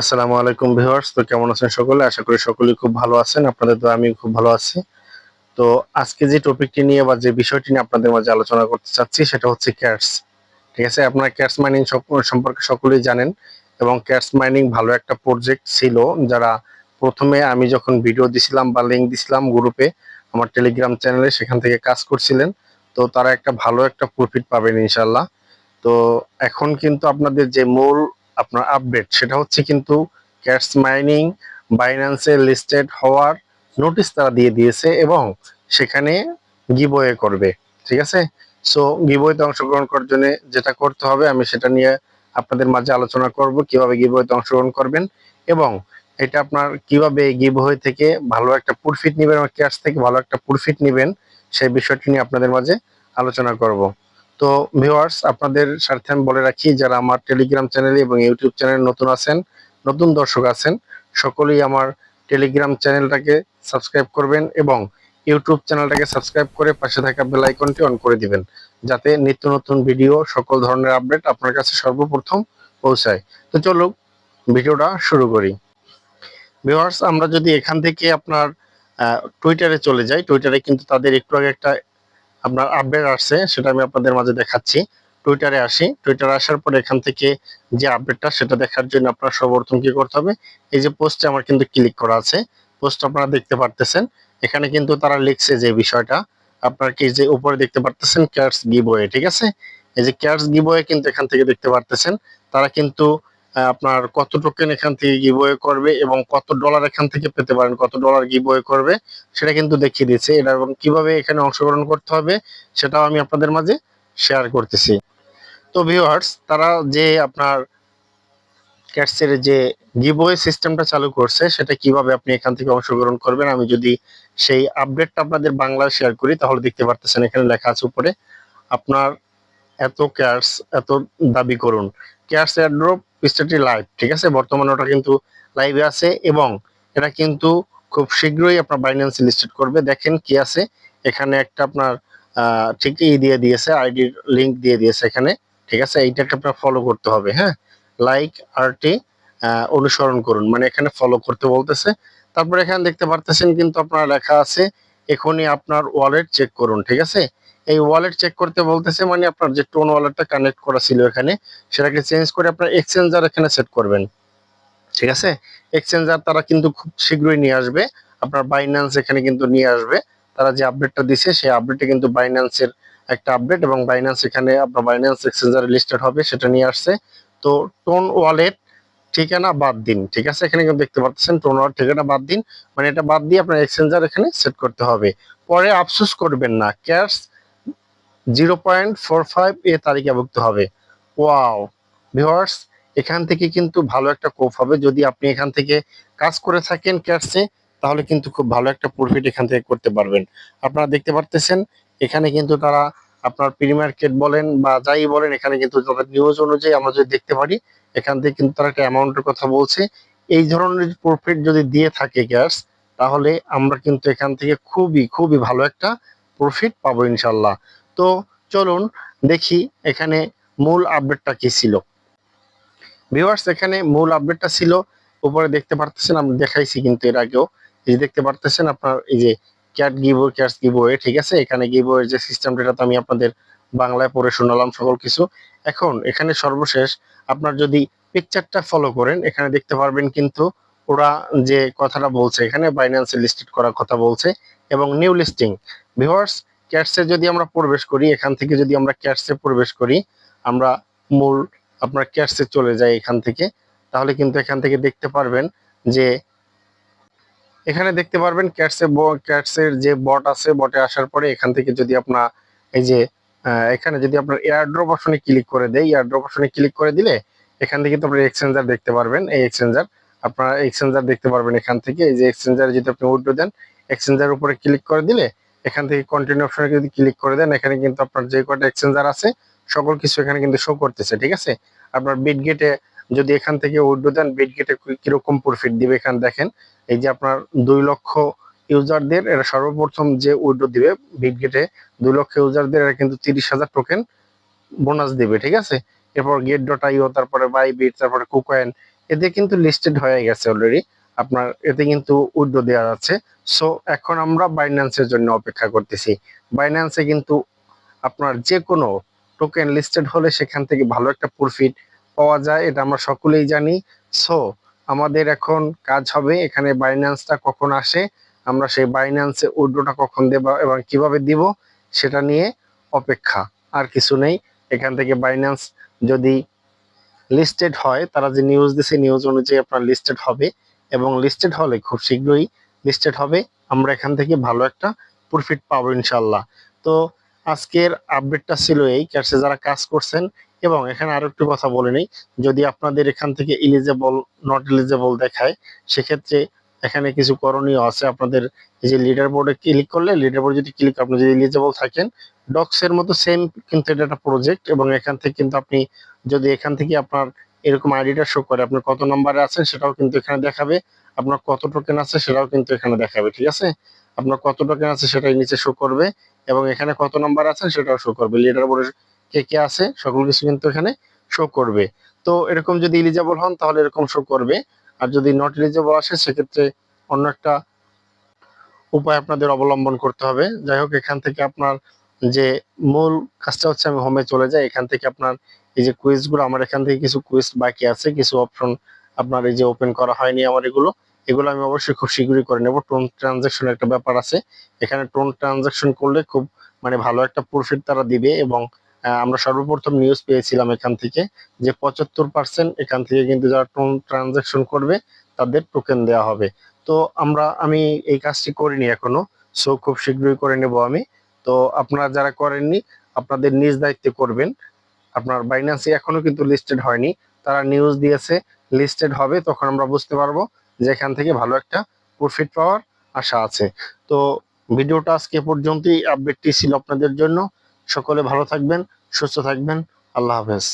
আসসালামু আলাইকুম ভিউয়ার্স, তো কেমন আছেন সকলে? আশা করি সকলেই খুব ভালো আছেন। আপনাদের তো আমি খুব ভালো আছি। তো আজকে যে টপিকটি নিয়ে বা যে বিষয়টি নিয়ে আপনাদের মাঝে আলোচনা করতে চাচ্ছি, সেটা হচ্ছে ক্যাটস ঠিক আছে? আপনারা ক্যাটস মাইনিং সম্পর্কে সকলেই জানেন এবং ক্যাটস মাইনিং ভালো একটা প্রজেক্ট ছিল যারা প্রথমে আমি যখন ভিডিও দিছিলাম বা লিঙ্ক দিছিলাম গ্রুপে আমার টেলিগ্রাম চ্যানেলে সেখান থেকে কাজ করছিলেন। তো তারা একটা ভালো একটা প্রফিট পাবেন ইনশাল্লাহ তো এখন কিন্তু আপনাদের যে মূল আপনার আপডেট সেটা হচ্ছে কিন্তু ক্যাশ মাইনিং বাইন্যান্সে লিস্টেড হওয়ার নোটিশ তারা দিয়ে দিয়েছে এবং সেখানে গিবয়ে করবে, ঠিক আছে? সো গিবইতে অংশগ্রহণ করার জন্য যেটা করতে হবে, আমি সেটা নিয়ে আপনাদের মাঝে আলোচনা করব, কীভাবে গিবইতে অংশগ্রহণ করবেন এবং এটা আপনার কীভাবে গিবই থেকে ভালো একটা প্রফিট নেবেন এবং ক্যাশ থেকে ভালো একটা প্রফিট নেবেন, সেই বিষয়টি নিয়ে আপনাদের মাঝে আলোচনা করব। তো ভিউয়ার্স আপনাদের স্বার্থে আমি বলে রাখি, যারা আমার টেলিগ্রাম চ্যানেলে এবং ইউটিউব চ্যানেলে নতুন আছেন, নতুন দর্শক আছেন, সকলেই আমার টেলিগ্রাম চ্যানেলটাকে সাবস্ক্রাইব করবেন এবং ইউটিউব চ্যানেলটাকে সাবস্ক্রাইব করে পাশে থাকা বেল আইকনটি অন করে দিবেন, যাতে নিত্য নতুন ভিডিও সকল ধরনের আপডেট আপনার কাছে সর্বপ্রথম পৌঁছায়। তো চলুক ভিডিওটা শুরু করি। ভিউয়ার্স আমরা যদি এখান থেকে আপনার টুইটারে চলে যাই টুইটারে কিন্তু তাদের একটু আগে একটা আপনার আপডেট আসছে, সেটা আমি আপনাদের মাঝে দেখাচ্ছি। টুইটারে আসি। টুইটারে আসার পর এখান থেকে যে আপডেটটা সেটা দেখার জন্য আপনার সর্বপ্রথম কি করতে হবে, এই যে পোস্টে আমার কিন্তু ক্লিক করা আছে। পোস্ট আপনারা দেখতে পারতেছেন। এখানে কিন্তু তারা লিখছে যে বিষয়টা। আপনার কি যে উপরে দেখতে পারতেছেন ক্যাটস গিবওয়ে ঠিক আছে? এই যে ক্যাটস গিবওয়ে কিন্তু এখান থেকে দেখতে পারতেছেন। তারা কিন্তু আপনার কত টোকেন এখান থেকে গিবওয়ে করবে এবং কত ডলার এখান থেকে পেতে পারেন, কত ডলার গিবওয়ে করবে, সেটা কিন্তু দেখিয়ে দিচ্ছে এটা এবং কীভাবে এখানে অংশগ্রহণ করতে হবে, সেটাও আমি আপনাদের মাঝে শেয়ার করতেছি। তো ভিউয়ার্স তারা যে আপনার ক্যাটসের যে গিবওয়ে সিস্টেমটা চালু করছে, সেটা কীভাবে আপনি এখান থেকে অংশগ্রহণ করবেন, আমি যদি সেই আপডেটটা আপনাদের বাংলায় শেয়ার করি, তাহলে দেখতে পারতেছেন এখানে লেখা আছে উপরে, আপনার এত ক্যাটস এত দাবি করুন। ক্যাটস এয়ারড্রপ পৃষ্ঠাটি লাইভ ঠিক আছে? বর্তমানে ওটা কিন্তু লাইভে আছে এবং এটা কিন্তু খুব শীঘ্রই আপনার বাইন্যান্সে লিস্টেড করবে। দেখেন কি আছে? এখানে একটা আপনার ঠিক ই দিয়ে দিয়েছে আইডির লিঙ্ক দিয়ে দিয়েছে এখানে, ঠিক আছে? এইটাকে আপনার ফলো করতে হবে হ্যাঁ? লাইক আরটি অনুসরণ করুন। মানে এখানে ফলো করতে বলতেছে। তারপর এখানে দেখতে পারতেছেন কিন্তু আপনার লেখা আছে, এখনই আপনার ওয়ালেট চেক করুন, ঠিক আছে? এই ওয়ালেট চেক করতে বলতেছে মানে আপনার যে টোন ওয়ালেটটা কানেক্ট করা ছিল এখানে, সেটাকে চেঞ্জ করে আপনার এক্সচেঞ্জার এখানে সেট করবেন। ঠিক আছে? এক্সচেঞ্জার তারা কিন্তু খুব শীঘ্রই নিয়ে আসবে। আপনার বাইন্যান্স এখানে কিন্তু নিয়ে আসবে। তারা যে আপডেটটা দিছে, সেই আপডেটে কিন্তু বাইন্যান্সের একটা আপডেট এবং বাইন্যান্স এখানে আপনার বাইন্যান্স এক্সচেঞ্জারে লিস্টেড হবে, সেটা নিয়ে আসছে। তো টোন ওয়ালেট ঠিকানা বাদ দিন, ঠিক আছে? এখানে কিন্তু দেখতে পাচ্ছেন টোন ওয়ালেট ঠিকানা বাদ দিন। মানে এটা বাদ দিয়ে আপনার এক্সচেঞ্জার এখানে সেট করতে হবে। পরে আফসোস করবেন না। Cash zero point four five এ তালিকাভুক্ত হবে। ওয়াও। ভিওয়ার্স এখান থেকে কিন্তু ভালো একটা কোপ হবে। যদি আপনি এখান থেকে কাজ করে থাকেন ক্যাশে, তাহলে কিন্তু খুব ভালো একটা প্রফিট এখান থেকে করতে পারবেন। আপনারা দেখতে পারতেছেন, এখানে কিন্তু তারা আপনার প্রি মার্কেট বলেন বা যাই বলেন, এখানে কিন্তু তাদের নিউজ অনুযায়ী আমরা যদি দেখতে পারি, এখান থেকে কিন্তু তারা একটা অ্যামাউন্টের কথা বলছে। এই ধরনের প্রফিট যদি দিয়ে থাকে ক্যাশ তাহলে আমরা কিন্তু এখান থেকে খুবই খুবই ভালো একটা প্রফিট পাবো ইনশাল্লাহ তো চলুন দেখি এখানে মূল আপডেটটা কি ছিল। ভিউয়ার্স এখানে মূল আপডেটটা ছিল। উপরে দেখতে পারতেছেন আমি দেখাইছি কিন্তু এর আগেও। এই দেখতে পারতেছেন, আপনার এই যে ক্যাট গিভো ক্যাটস গিভওয়ে ঠিক আছে? এখানে গিভওয়ের যে সিস্টেমটা এটা তো আমি আপনাদের বাংলায় পড়ে শোনালাম সকল কিছু। এখন, এখানে সর্বশেষ আপনার যদি পিকচারটা ফলো করেন, এখানে দেখতে পারবেন কিন্তু ওরা যে কথাটা বলছে এখানে বাইন্যান্সে লিস্টেড করার কথা বলছে এবং নিউ লিস্টিং ভিউয়ার্স ক্যাটসে যদি আমরা প্রবেশ করি, এখান থেকে যদি আমরা ক্যাটসে প্রবেশ করি, আমরা মূল আপনার ক্যাটসে চলে যাই এখান থেকে, তাহলে কিন্তু এখান থেকে দেখতে পারবেন যে, এখানে দেখতে পারবেন ক্যাটসে ক্যাটসের যে বট আছে, বটে আসার পরে এখান থেকে যদি আপনার এই যে এখানে যদি আপনার এয়ারড্রপ অপশনে ক্লিক করে দেয় এয়ারড্রপ অপশনে ক্লিক করে দিলে এখান থেকে কিন্তু আপনি এক্সচেঞ্জার দেখতে পারবেন, এই এক্সচেঞ্জার আপনারা এক্সচেঞ্জার দেখতে পারবেন এখান থেকে, এই যে এক্সচেঞ্জার যদি আপনি উইড্রো দেন এক্সচেঞ্জার উপরে ক্লিক করে দিলে এখান থেকে কন্টিনিউ অপশনে যদি ক্লিক করে দেন, এখানে কিন্তু আপনার যে কটা এক্সচেঞ্জার আছে, সকল কিছু এখানে কিন্তু শো করতেছে, ঠিক আছে? আপনার বিট গেটে যদি এখান থেকে উইড্রো দেন বিট গেটে কীরকম প্রফিট দিবে এখানে দেখেন? এই যে আপনার দুই লক্ষ ইউজারদের এরা সর্বপ্রথম যে উইড্রো দিবে বিট গেটে দুই লক্ষ ইউজারদের এরা কিন্তু তিরিশ হাজার টোকেন বোনাস দিবে, ঠিক আছে? এরপর গেট ডট আইও তারপরে বাই বিট তারপরে কুকয়েন এতে কিন্তু লিস্টেড হয়ে গেছে অলরেডি আপনার এতে কিন্তু উইড্রো দেওয়া যাচ্ছে সো এখন আমরা বাইন্যান্সের জন্য অপেক্ষা করতেছি। বাইন্যান্সে কিন্তু আপনার যে কোনো টোকেন লিস্টেড হলে সেখান থেকে ভালো একটা প্রফিট পাওয়া যায়, এটা আমরা সকলেই জানি। সো আমাদের এখন কাজ হবে, এখানে বাইন্যান্সটা কখন আসে, আমরা সেই বাইন্যান্সে উইড্রোটা কখন দেব এবং কীভাবে দিব, সেটা নিয়ে অপেক্ষা। আর কিছু নেই, এখান থেকে বাইন্যান্স যদি লিস্টেড হয়, তারা যে নিউজ দিছে নিউজ অনুযায়ী আপনার লিস্টেড হবে। এবং লিস্টেড হলে খুব শীঘ্রই লিস্টেড হবে। আমরা এখান থেকে ভালো একটা প্রফিট পাবো ইনশাল্লাহ তো আজকের আপডেটটা ছিল এই ক্যাশে যারা কাজ করছেন এবং এখানে আরও একটু কথা বলে নিই, যদি আপনাদের এখান থেকে ইলিজেবল নট ইলিজেবল দেখায়, সেক্ষেত্রে এখানে কিছু করণীয় আছে। আপনাদের এই যে লিডার বোর্ডে ক্লিক করলে লিডার বোর্ডে যদি ক্লিক আপনি যদি ইলিজেবল থাকেন ডক্স এর মতো সেম কিন্তু এটা একটা প্রজেক্ট এবং এখান থেকে কিন্তু আপনি যদি এখান থেকে আপনার এরকম আইডিটা শো করে। আপনার কত নম্বরে আছেন সেটাও কিন্তু এখানে দেখাবে। আপনার কত টোকেন আছে সেটাও কিন্তু এখানে দেখাবে, ঠিক আছে? আপনার কত টোকেন আছে সেটাই নিচে শো করবে এবং এখানে কত নাম্বার আছেন সেটাও শো করবে। লিডার বোর্ডে কে কে আছে সকল কিছু কিন্তু এখানে শো করবে। তো এরকম যদি ইলিজেবল হন তাহলে এরকম শো করবে। আর যদি নট ইলিজেবল আসে সেক্ষেত্রে অন্য একটা উপায় আপনাদের অবলম্বন করতে হবে। যাই হোক, এখান থেকে আপনার যে মূল কাজটা হচ্ছে আমি হোমে চলে যাই। এখান থেকে আপনার এই যে কুইজগুলো আমার এখান থেকে কিছু কুইজ বাকি আছে, কিছু অপশন আপনার এই যে ওপেন করা হয়নি আমার এগুলো এগুলো আমি অবশ্যই খুব শীঘ্রই করে নেব। টোন ট্রানজাকশন একটা ব্যাপার আছে। এখানে টোন ট্রানজাকশন করলে খুব মানে ভালো একটা প্রফিট তারা দিবে এবং আমরা সর্বপ্রথম নিউজ পেয়েছিলাম এখান থেকে যে পঁচাত্তর পার্সেন্ট এখান থেকে কিন্তু যারা টোন ট্রানজাকশন করবে, তাদের টোকেন দেওয়া হবে। তো আমরা, আমি এই কাজটি করিনি এখনও সো খুব শীঘ্রই করে নেব আমি। তো আপনারা যারা করেননি, আপনাদের নিজ দায়িত্বে করবেন। আপনার বাইন্যান্সে এখনও কিন্তু লিস্টেড হয়নি। তারা নিউজ দিয়েছে লিস্টেড হবে, তখন আমরা বুঝতে পারব যে এখান থেকে ভালো একটা প্রফিট পাওয়ার আশা আছে। তো ভিডিওটা আজকে পর্যন্তই। আপডেটটি ছিল আপনাদের জন্য। সকলে ভালো থাকবেন, সুস্থ থাকবেন। আল্লাহ হাফেজ।